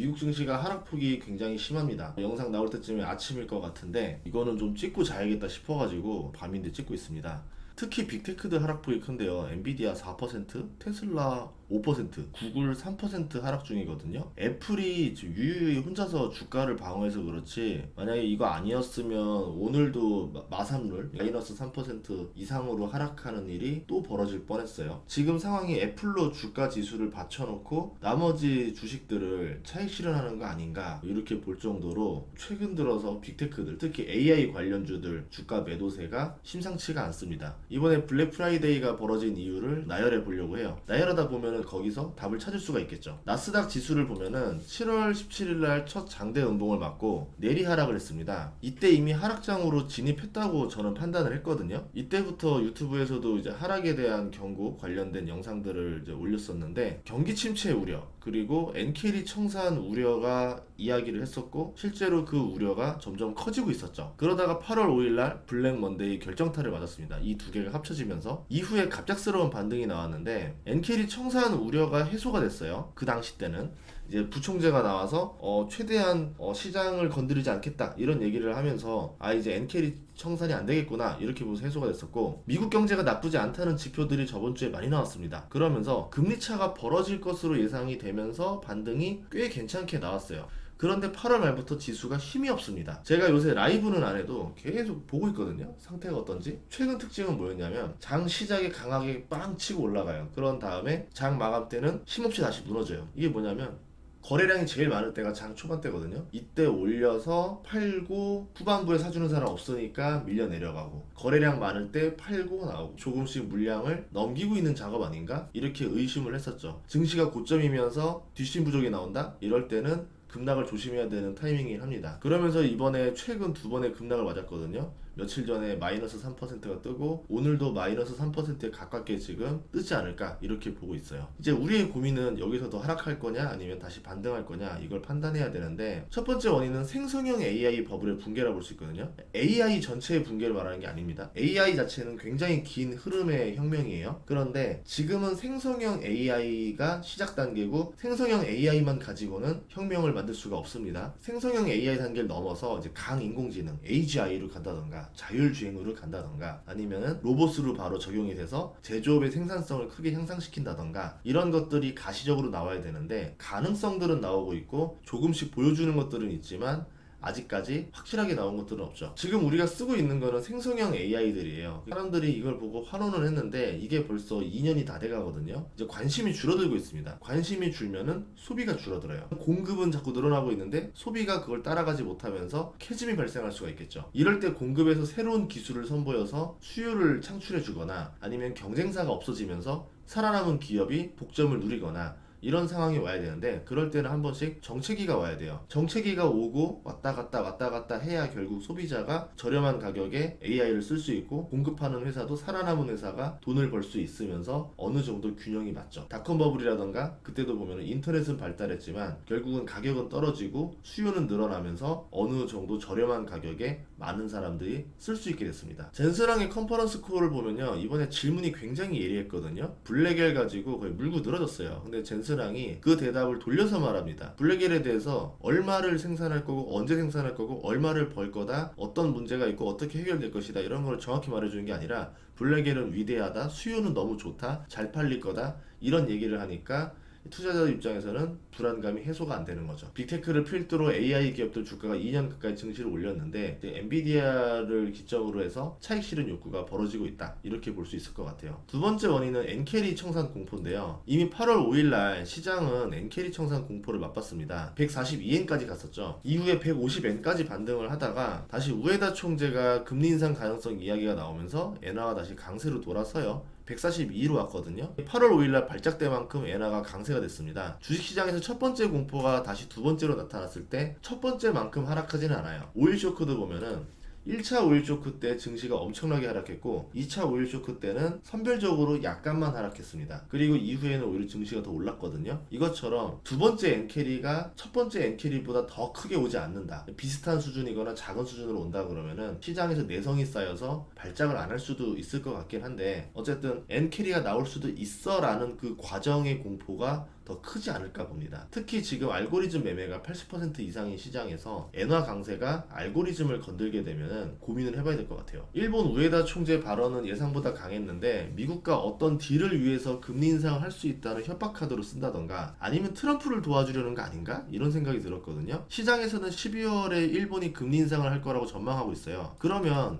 미국 증시가 하락폭이 굉장히 심합니다. 영상 나올 때쯤에 아침일 것 같은데 이거는 좀 찍고 자야겠다 싶어가지고 밤인데 찍고 있습니다. 특히 빅테크들 하락폭이 큰데요. 엔비디아 4%, 테슬라 5%, 구글 3% 하락 중이거든요. 애플이 지금 유유히 혼자서 주가를 방어해서 그렇지 만약에 이거 아니었으면 오늘도 마- 마삼룰 마이너스 3% 이상으로 하락하는 일이 또 벌어질 뻔했어요. 지금 상황이 애플로 주가 지수를 받쳐놓고 나머지 주식들을 차익 실현하는 거 아닌가 이렇게 볼 정도로 최근 들어서 빅테크들 특히 AI 관련주들 주가 매도세가 심상치가 않습니다. 이번에 블랙 프라이데이가 벌어진 이유를 나열해 보려고 해요. 나열하다 보면 은 거기서 답을 찾을 수가 있겠죠. 나스닥 지수를 보면은 7월 17일 날 첫 장대 음봉을 맞고 내리 하락을 했습니다. 이때 이미 하락장으로 진입했다고 저는 판단을 했거든요. 이때부터 유튜브에서도 이제 하락에 대한 경고 관련된 영상들을 이제 올렸었는데 경기 침체 우려 그리고 엔케리 청산 우려가 이야기를 했었고 실제로 그 우려가 점점 커지고 있었죠. 그러다가 8월 5일 날 블랙 먼데이 결정타를 맞았습니다. 이 두 개가 합쳐지면서 이후에 갑작스러운 반등이 나왔는데 엔케리 청산 우려가 해소가 됐어요. 그 당시 때는 이제 부총재가 나와서 어, 최대한 어, 시장을 건드리지 않겠다 이런 얘기를 하면서 아 이제 엔캐리 청산이 안 되겠구나 이렇게 보면서 해소가 됐었고 미국 경제가 나쁘지 않다는 지표들이 저번 주에 많이 나왔습니다. 그러면서 금리 차가 벌어질 것으로 예상이 되면서 반등이 꽤 괜찮게 나왔어요. 그런데 8월 말부터 지수가 힘이 없습니다. 제가 요새 라이브는 안 해도 계속 보고 있거든요. 상태가 어떤지. 최근 특징은 뭐였냐면 장 시작에 강하게 빵 치고 올라가요. 그런 다음에 장 마감 때는 힘없이 다시 무너져요. 이게 뭐냐면 거래량이 제일 많을 때가 장 초반 때거든요. 이때 올려서 팔고 후반부에 사주는 사람 없으니까 밀려 내려가고 거래량 많을 때 팔고 나오고 조금씩 물량을 넘기고 있는 작업 아닌가 이렇게 의심을 했었죠. 증시가 고점이면서 뒷심 부족이 나온다 이럴 때는 급락을 조심해야 되는 타이밍이긴 합니다. 그러면서 이번에 최근 두 번의 급락을 맞았거든요. 며칠 전에 마이너스 3%가 뜨고 오늘도 마이너스 3%에 가깝게 지금 뜨지 않을까 이렇게 보고 있어요. 이제 우리의 고민은 여기서 더 하락할 거냐 아니면 다시 반등할 거냐 이걸 판단해야 되는데 첫 번째 원인은 생성형 AI 버블의 붕괴라 볼 수 있거든요. AI 전체의 붕괴를 말하는 게 아닙니다. AI 자체는 굉장히 긴 흐름의 혁명이에요. 그런데 지금은 생성형 AI가 시작 단계고 생성형 AI만 가지고는 혁명을 만들 수가 없습니다. 생성형 AI 단계를 넘어서 이제 강인공지능 AGI로 간다던가 자율주행으로 간다던가 아니면은 로봇으로 바로 적용이 돼서 제조업의 생산성을 크게 향상시킨다던가 이런 것들이 가시적으로 나와야 되는데 가능성들은 나오고 있고 조금씩 보여주는 것들은 있지만 아직까지 확실하게 나온 것들은 없죠. 지금 우리가 쓰고 있는 거는 생성형 AI들이에요. 사람들이 이걸 보고 환호는 했는데 이게 벌써 2년이 다 돼가거든요. 이제 관심이 줄어들고 있습니다. 관심이 줄면은 소비가 줄어들어요. 공급은 자꾸 늘어나고 있는데 소비가 그걸 따라가지 못하면서 캐즘이 발생할 수가 있겠죠. 이럴 때 공급에서 새로운 기술을 선보여서 수요를 창출해 주거나 아니면 경쟁사가 없어지면서 살아남은 기업이 독점을 누리거나 이런 상황이 와야 되는데 그럴 때는 한 번씩 정체기가 와야 돼요. 정체기가 오고 왔다 갔다 왔다 갔다 해야 결국 소비자가 저렴한 가격에 AI를 쓸 수 있고 공급하는 회사도 살아남은 회사가 돈을 벌 수 있으면서 어느 정도 균형이 맞죠. 닷컴 버블이라던가 그때도 보면 인터넷은 발달했지만 결국은 가격은 떨어지고 수요는 늘어나면서 어느 정도 저렴한 가격에 많은 사람들이 쓸 수 있게 됐습니다. 젠스랑의 컨퍼런스 콜을 보면요 이번에 질문이 굉장히 예리했거든요. 블랙엘 가지고 거의 물고 늘어졌어요. 근데 젠스 랑이 그 대답을 돌려서 말합니다. 블랙엘에 대해서 얼마를 생산할 거고 언제 생산할 거고 얼마를 벌 거다 어떤 문제가 있고 어떻게 해결될 것이다 이런 걸 정확히 말해주는 게 아니라 블랙엘은 위대하다 수요는 너무 좋다 잘 팔릴 거다 이런 얘기를 하니까 투자자들 입장에서는 불안감이 해소가 안 되는 거죠. 빅테크를 필두로 AI 기업들 주가가 2년 가까이 증시를 올렸는데 엔비디아를 기점으로 해서 차익 실현 욕구가 벌어지고 있다. 이렇게 볼 수 있을 것 같아요. 두 번째 원인은 엔캐리 청산 공포인데요. 이미 8월 5일 날 시장은 엔캐리 청산 공포를 맛봤습니다. 142엔까지 갔었죠. 이후에 150엔까지 반등을 하다가 다시 우에다 총재가 금리 인상 가능성 이야기가 나오면서 엔화가 다시 강세로 돌아서요. 142로 왔거든요. 8월 5일날 발작된 만큼 엔화가 강세가 됐습니다. 주식시장에서 첫 번째 공포가 다시 두 번째로 나타났을 때 첫 번째만큼 하락하지는 않아요. 오일 쇼크도 보면은 1차 오일 쇼크 때 증시가 엄청나게 하락했고 2차 오일 쇼크 때는 선별적으로 약간만 하락했습니다. 그리고 이후에는 오히려 증시가 더 올랐거든요. 이것처럼 두 번째 엔캐리가 첫 번째 엔캐리보다 더 크게 오지 않는다. 비슷한 수준이거나 작은 수준으로 온다 그러면은 시장에서 내성이 쌓여서 발작을 안 할 수도 있을 것 같긴 한데 어쨌든 엔캐리가 나올 수도 있어라는 그 과정의 공포가 더 크지 않을까 봅니다. 특히 지금 알고리즘 매매가 80% 이상인 시장에서 엔화 강세가 알고리즘을 건들게 되면 고민을 해봐야 될 것 같아요. 일본 우에다 총재 발언은 예상보다 강했는데 미국과 어떤 딜을 위해서 금리 인상을 할 수 있다는 협박 카드로 쓴다던가 아니면 트럼프를 도와주려는 거 아닌가 이런 생각이 들었거든요. 시장에서는 12월에 일본이 금리 인상을 할 거라고 전망하고 있어요. 그러면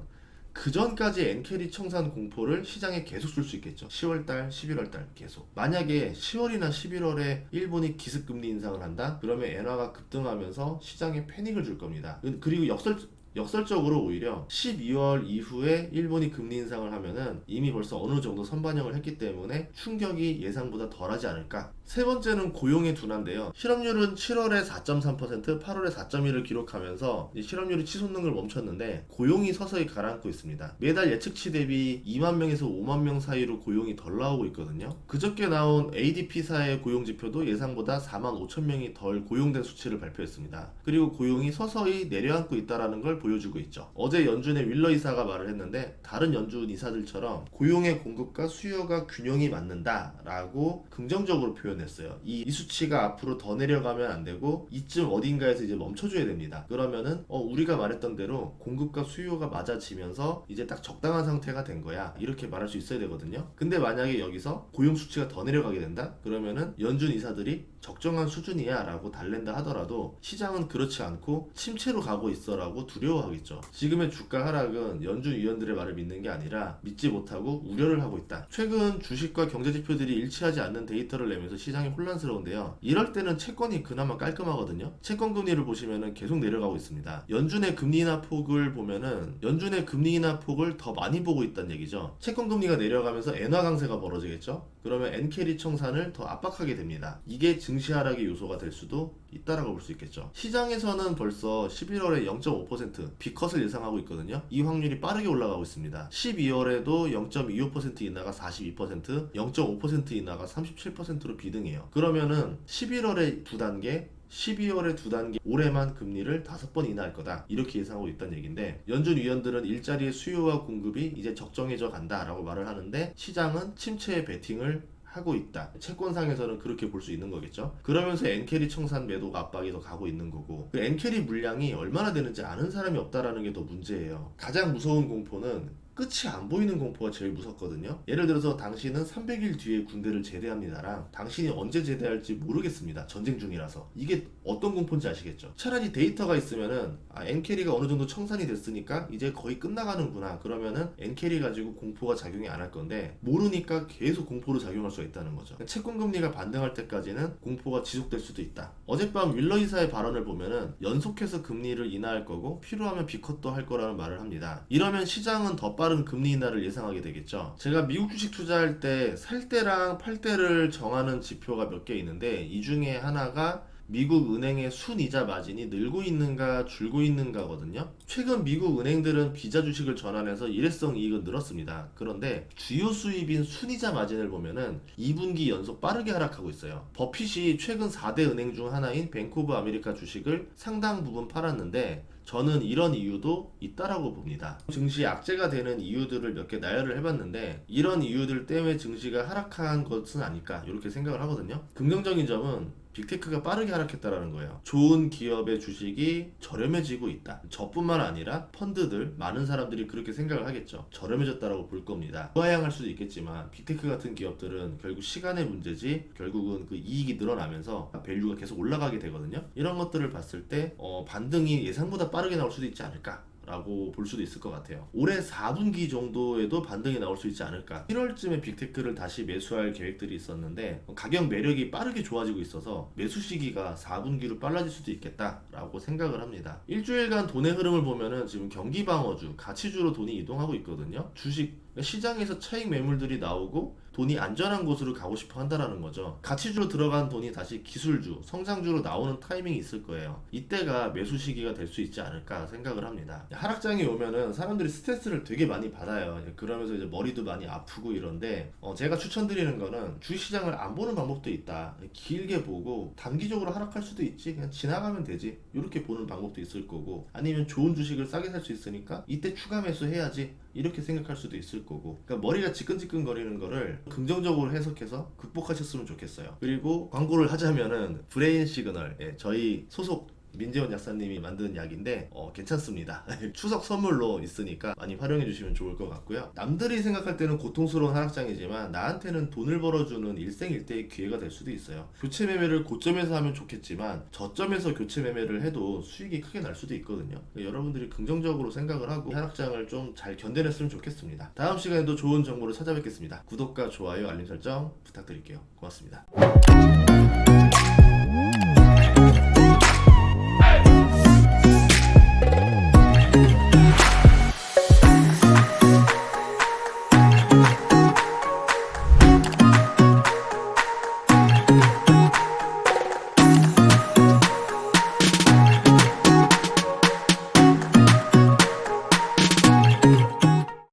그 전까지 엔캐리 청산 공포를 시장에 계속 줄 수 있겠죠. 10월달, 11월달 계속. 만약에 10월이나 11월에 일본이 기습금리 인상을 한다? 그러면 엔화가 급등하면서 시장에 패닉을 줄 겁니다. 그리고 역설 역설적으로 오히려 12월 이후에 일본이 금리 인상을 하면은 이미 벌써 어느 정도 선반영을 했기 때문에 충격이 예상보다 덜하지 않을까. 세 번째는 고용의 둔화인데요. 실업률은 7월에 4.3%, 8월에 4.1을 기록하면서 이 실업률이 치솟는 걸 멈췄는데 고용이 서서히 가라앉고 있습니다. 매달 예측치 대비 2만 명에서 5만 명 사이로 고용이 덜 나오고 있거든요. 그저께 나온 ADP사의 고용 지표도 예상보다 4만 5천 명이 덜 고용된 수치를 발표했습니다. 그리고 고용이 서서히 내려앉고 있다라는 걸 보여주고 있죠. 어제 연준의 윌러 이사가 말을 했는데 다른 연준 이사들처럼 고용의 공급과 수요가 균형이 맞는다라고 긍정적으로 표현했어요. 이, 이 수치가 앞으로 더 내려가면 안 되고 이쯤 어딘가에서 이제 멈춰줘야 됩니다. 그러면은 어, 우리가 말했던 대로 공급과 수요가 맞아지면서 이제 딱 적당한 상태가 된 거야. 이렇게 말할 수 있어야 되거든요. 근데 만약에 여기서 고용 수치가 더 내려가게 된다? 그러면은 연준 이사들이 적정한 수준이야 라고 달랜다 하더라도 시장은 그렇지 않고 침체로 가고 있어 라고 두려워 하겠죠. 지금의 주가 하락은 연준 위원들의 말을 믿는 게 아니라 믿지 못하고 우려를 하고 있다. 최근 주식과 경제 지표들이 일치하지 않는 데이터를 내면서 시장이 혼란스러운데요. 이럴 때는 채권이 그나마 깔끔하거든요. 채권 금리를 보시면은 계속 내려가고 있습니다. 연준의 금리 인하 폭을 보면은 연준의 금리 인하 폭을 더 많이 보고 있다는 얘기죠. 채권 금리가 내려가면서 엔화 강세가 벌어지겠죠. 그러면 엔캐리 청산을 더 압박하게 됩니다. 이게 증시 하락의 요소가 될 수도 있다라고 볼 수 있겠죠. 시장에서는 벌써 11월에 0.5% 비컷을 예상하고 있거든요. 이 확률이 빠르게 올라가고 있습니다. 12월에도 0.25% 인하가 42%, 0.5% 인하가 37%로 비등해요. 그러면은 11월에 두 단계, 12월에 두 단계 올해만 금리를 다섯 번 인하할 거다 이렇게 예상하고 있다는 얘기인데 연준 위원들은 일자리의 수요와 공급이 이제 적정해져 간다라고 말을 하는데 시장은 침체의 베팅을 하고 있다. 채권상에서는 그렇게 볼 수 있는 거겠죠. 그러면서 엔캐리 청산 매도 압박이 더 가고 있는 거고 그 엔캐리 물량이 얼마나 되는지 아는 사람이 없다라는 게 더 문제예요. 가장 무서운 공포는 끝이 안 보이는 공포가 제일 무섭거든요. 예를 들어서 당신은 300일 뒤에 군대를 제대합니다랑 당신이 언제 제대할지 모르겠습니다. 전쟁 중이라서. 이게 어떤 공포인지 아시겠죠? 차라리 데이터가 있으면은 아, 엔캐리가 어느 정도 청산이 됐으니까 이제 거의 끝나가는구나. 그러면은 엔캐리 가지고 공포가 작용이 안 할 건데 모르니까 계속 공포로 작용할 수가 있다는 거죠. 채권 금리가 반등할 때까지는 공포가 지속될 수도 있다. 어젯밤 윌러 이사의 발언을 보면은 연속해서 금리를 인하할 거고 필요하면 비컷도 할 거라는 말을 합니다. 이러면 시장은 더 빠른 금리 인하를 예상하게 되겠죠. 제가 미국 주식 투자할 때 살 때랑 팔 때를 정하는 지표가 몇 개 있는데 이 중에 하나가 미국 은행의 순이자 마진이 늘고 있는가 줄고 있는가거든요. 최근 미국 은행들은 비자 주식을 전환해서 일회성 이익은 늘었습니다. 그런데 주요 수입인 순이자 마진을 보면은 2분기 연속 빠르게 하락하고 있어요. 버핏이 최근 4대 은행 중 하나인 뱅크 오브 아메리카 주식을 상당 부분 팔았는데 저는 이런 이유도 있다라고 봅니다. 증시 악재가 되는 이유들을 몇 개 나열을 해봤는데 이런 이유들 때문에 증시가 하락한 것은 아닐까 이렇게 생각을 하거든요. 긍정적인 점은 빅테크가 빠르게 하락했다라는 거예요. 좋은 기업의 주식이 저렴해지고 있다. 저뿐만 아니라 펀드들 많은 사람들이 그렇게 생각을 하겠죠. 저렴해졌다라고 볼 겁니다. 우하향할 수도 있겠지만 빅테크 같은 기업들은 결국 시간의 문제지 결국은 그 이익이 늘어나면서 밸류가 계속 올라가게 되거든요. 이런 것들을 봤을 때 어, 반등이 예상보다 빠르게 나올 수도 있지 않을까. 라고 볼 수도 있을 것 같아요. 올해 4분기 정도에도 반등이 나올 수 있지 않을까. 1월쯤에 빅테크를 다시 매수할 계획들이 있었는데 가격 매력이 빠르게 좋아지고 있어서 매수 시기가 4분기로 빨라질 수도 있겠다라고 생각을 합니다. 일주일간 돈의 흐름을 보면은 지금 경기 방어주, 가치주로 돈이 이동하고 있거든요. 주식 시장에서 차익 매물들이 나오고 돈이 안전한 곳으로 가고 싶어 한다라는 거죠. 가치주로 들어간 돈이 다시 기술주, 성장주로 나오는 타이밍이 있을 거예요. 이때가 매수 시기가 될 수 있지 않을까 생각을 합니다. 하락장이 오면은 사람들이 스트레스를 되게 많이 받아요. 그러면서 이제 머리도 많이 아프고 이런데 어, 제가 추천드리는 거는 주시장을 안 보는 방법도 있다. 길게 보고 단기적으로 하락할 수도 있지. 그냥 지나가면 되지. 이렇게 보는 방법도 있을 거고 아니면 좋은 주식을 싸게 살 수 있으니까 이때 추가 매수 해야지. 이렇게 생각할 수도 있을 거고. 그러니까 머리가 지끈지끈거리는 거를 긍정적으로 해석해서 극복하셨으면 좋겠어요. 그리고 광고를 하자면은 브레인 시그널 예, 저희 소속 민재원 약사님이 만든 약인데 어, 괜찮습니다. 추석 선물로 있으니까 많이 활용해 주시면 좋을 것 같고요. 남들이 생각할 때는 고통스러운 하락장이지만 나한테는 돈을 벌어주는 일생일대의 기회가 될 수도 있어요. 교체 매매를 고점에서 하면 좋겠지만 저점에서 교체 매매를 해도 수익이 크게 날 수도 있거든요. 여러분들이 긍정적으로 생각을 하고 하락장을 좀 잘 견뎌냈으면 좋겠습니다. 다음 시간에도 좋은 정보를 찾아뵙겠습니다. 구독과 좋아요, 알림 설정 부탁드릴게요. 고맙습니다.